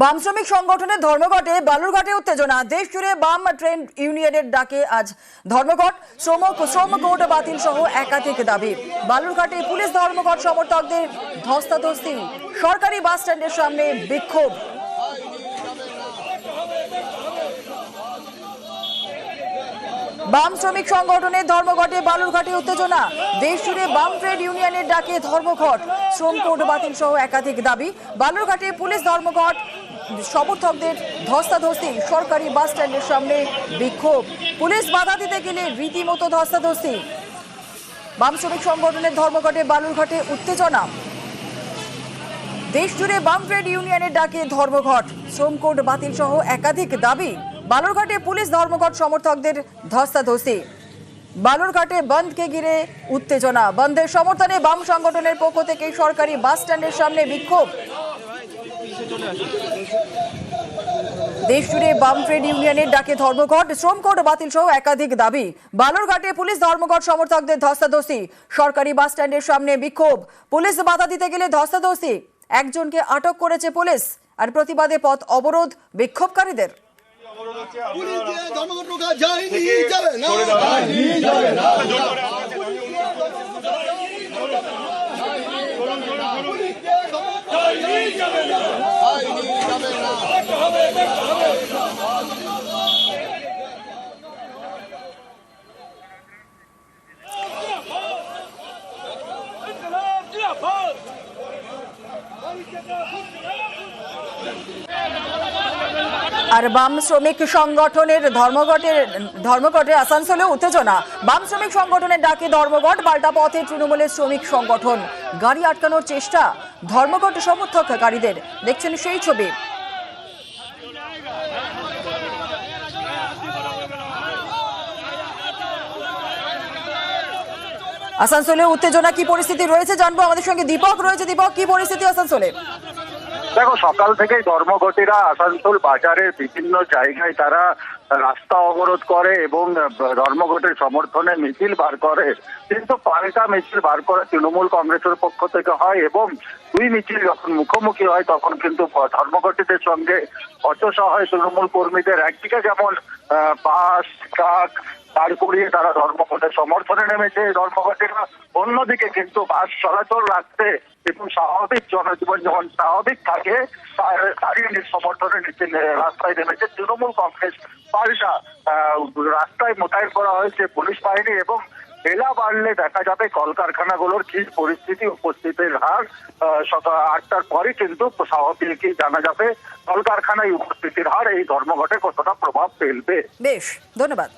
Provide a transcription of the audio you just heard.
বাম শ্রমিক সংগঠনের ধর্মঘটে বালুরঘাটে উত্তেজনা। দেশ জুড়ে বাম ট্রেন ইউনিয়নের ডাকে আজ ধর্মঘট। শ্রম শ্রম কোর্ট বাতিল সহ একাধিক দাবি। বালুরঘাটে পুলিশ ধর্মঘট সমর্থকদের ধস্তাধস্তি। সরকারি বাস স্ট্যান্ডের সামনে বিক্ষোভ। বাম শ্রমিক সংগঠনের ধর্মঘটে বালুরঘাটে উত্তেজনা। দেশ জুড়ে বাম ট্রেড ইউনিয়নের ডাকে ধর্মঘট। শ্রম কোড বাতিল সহ একাধিক দাবি। বালুরঘাটে পুলিশ ধর্মঘট সমর্থকদের ধস্তাধস্তি, সরকারি বাস স্ট্যান্ডের সামনে বিক্ষোভ। পুলিশ বাধা দিতে গেলে রীতিমতো ধস্তাধস্তি। বাম শ্রমিক সংগঠনের ধর্মঘটে বালুরঘাটে উত্তেজনা। দেশ জুড়ে বাম ট্রেড ইউনিয়নের ডাকে ধর্মঘট। শ্রম কোড বাতিল সহ একাধিক দাবি। বালুরঘাটে পুলিশ ধর্মঘট, সমর্থকদের ধস্তাধস্তি। বালুরঘাটে বন্ধকে ঘিরে উত্তেজনা। বন্ধের সমর্থনে বাম সংগঠনের পক্ষ থেকে সরকারি বাস স্ট্যান্ডের সামনে বিক্ষোভ। দেশ জুড়ে বাম ট্রেড ইউনিয়নের ডাকে ধর্মঘট শ্রম কোড বাতিল সহ একাধিক দাবি। বালুরঘাটে পুলিশ ধর্মঘট সমর্থকদের ধস্তাধস্তি। সরকারি বাস স্ট্যান্ডের সামনে বিক্ষোভ। পুলিশ বাধা দিতে গেলে ধস্তাধস্তি। একজনকে আটক করেছে পুলিশ। আর প্রতিবাদে পথ অবরোধ বিক্ষোভকারীদের। আর বাম শ্রমিক সংগঠনের ধর্মঘটের, ধর্মঘটে আসানসোলে উত্তেজনা। বাম শ্রমিক সংগঠনের ডাকে ধর্মঘট, পাল্টা পথে তৃণমূলের শ্রমিক সংগঠন। গাড়ি আটকানোর চেষ্টা, ধর্মঘট সমর্থককারীদের। দেখছেন সেই ছবি। আসানসোলে উত্তেজনা কি পরিস্থিতি রয়েছে জানব। আমাদের সঙ্গে দীপক রয়েছে। দীপক, কি পরিস্থিতি আসানসোলে? দেখো, সকাল থেকেই ধর্মঘটিরা আসানসোল বাজারের বিভিন্ন জায়গায় তারা রাস্তা অবরোধ করে এবং ধর্মঘটের সমর্থনে মিছিল বার করে। কিন্তু পাল্টা মিছিল বার করে তৃণমূল কংগ্রেসের পক্ষ থেকে হয় এবং দুই মিছিল যখন মুখোমুখি হয়, তখন কিন্তু ধর্মঘটিদের সঙ্গে অচসা হয় তৃণমূল কর্মীদের। একদিকে যেমন বাস, ট্রাক দাঁড় করিয়ে তারা ধর্মঘটের সমর্থনে নেমেছে। ধর্মঘটেরা অন্যদিকে কিন্তু বাস চলাচল রাখতে এবং স্বাভাবিক জনজীবন যখন স্বাভাবিক থাকে, তার তারই সমর্থনে নিতে রাস্তায় নেমেছে তৃণমূল কংগ্রেস। পাল্টা রাস্তায় মোতায়েন করা হয়েছে পুলিশ বাহিনী এবং বেলা বাড়লে দেখা যাবে কলকারখানাগুলোর কি পরিস্থিতি, উপস্থিতির হার সকাল আটটার পরই কিন্তু স্বাভাবিকই জানা যাবে কলকারখানায় উপস্থিতির হার, এই ধর্মঘটে কতটা প্রভাব ফেলবে। বেশ, ধন্যবাদ।